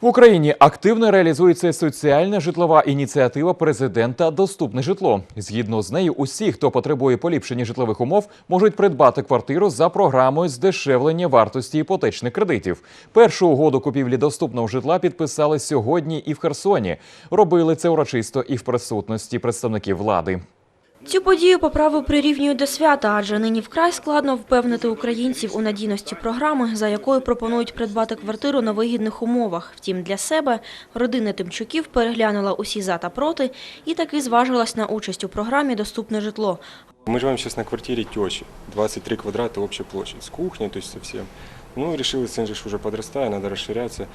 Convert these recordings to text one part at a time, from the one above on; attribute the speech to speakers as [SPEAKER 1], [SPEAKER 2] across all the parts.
[SPEAKER 1] В Україні активно реалізується соціальна житлова ініціатива президента Доступне житло. Згідно з нею, усі, хто потребує поліпшення житлових умов, можуть придбати квартиру за програмою здешевлення вартості іпотечних кредитів. Першу угоду купівлі доступного житла підписали сьогодні і в Херсоні. Робили це урочисто і в присутності представників влади.
[SPEAKER 2] Цю подію по праву прирівнюють до свята, адже нині вкрай складно впевнити українців у надійності програми, за якою пропонують придбати квартиру на вигідних умовах. Втім, для себе родина Тимчуків переглянула усі за та проти і таки зважилась на участь у програмі «Доступне житло».
[SPEAKER 3] Мы живем сейчас на квартире тещи, 23 квадрата общая площадь, с кухней, то есть. Ну, решил, сын же уже подрастая, надо расширяться.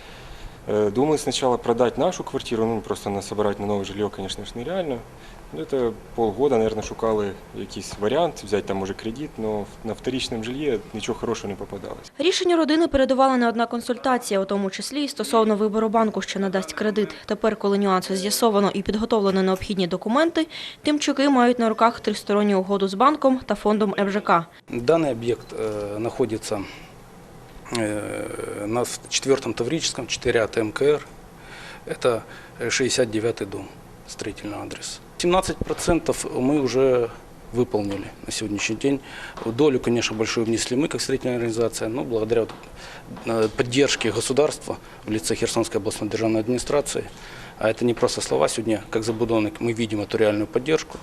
[SPEAKER 3] Э, Думаю сначала продать нашу квартиру, ну, просто на собрать на новое жилье, конечно ж, нереально. Ну, Это полгода, наверное, шукали якийсь варіант, взять там може кредит, но на вторичном жилье нічого хорошого не попадалось.
[SPEAKER 2] Рішення родини передувала не одна консультація, у тому числі і стосовно вибору банку, що надасть кредит. Тепер, коли нюанси з'ясовано і підготовлено необхідні документи, Тимчуки мають на руках тристоронню угоду з банком та фондом МЖК.
[SPEAKER 4] Данный объект э, находится э, на в четвертом Таврическом, 4 ТМКР. Это э, 69-й дом, строительный адрес. 17% мы уже выполнили на сегодняшний день. Долю, конечно, большую внесли мы, как строительная организация, но благодаря э, поддержке государства в лице Херсонской областной державной администрации, а это не просто слова, сегодня, как забудовник, мы видим эту реальную поддержку,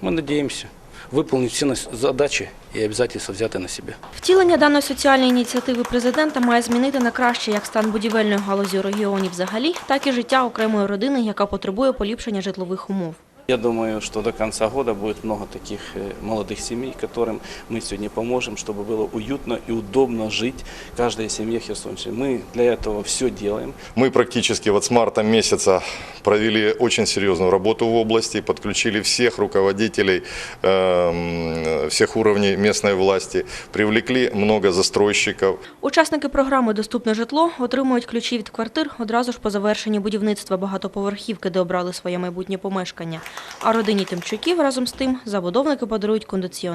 [SPEAKER 4] мы надеемся выполнить все задачі задачи и взяти на себе.
[SPEAKER 2] Втілення даної соціальної ініціативи президента має змінити на краще як стан будівельної галузі у регіоні взагалі, так і життя окремої родини, яка потребує поліпшення житлових умов.
[SPEAKER 5] Я думаю, что до конца года будет много таких э, молодых семей, которым мы сегодня поможем, чтобы было уютно и удобно жить каждой семье Херсонщины. Мы для этого все делаем.
[SPEAKER 6] Мы практически вот с марта месяца провели очень серьезную работу в области, подключили всех руководителей эм, всех уровней местной власти, привлекли много застройщиков.
[SPEAKER 2] Учасники програми Доступне житло отримують ключі від квартир одразу ж по завершенні будівництва багатоповерхівки, де обрали своє майбутнє помешкання. А родині Тимчуків разом з тим забудовники подарують кондиціонер.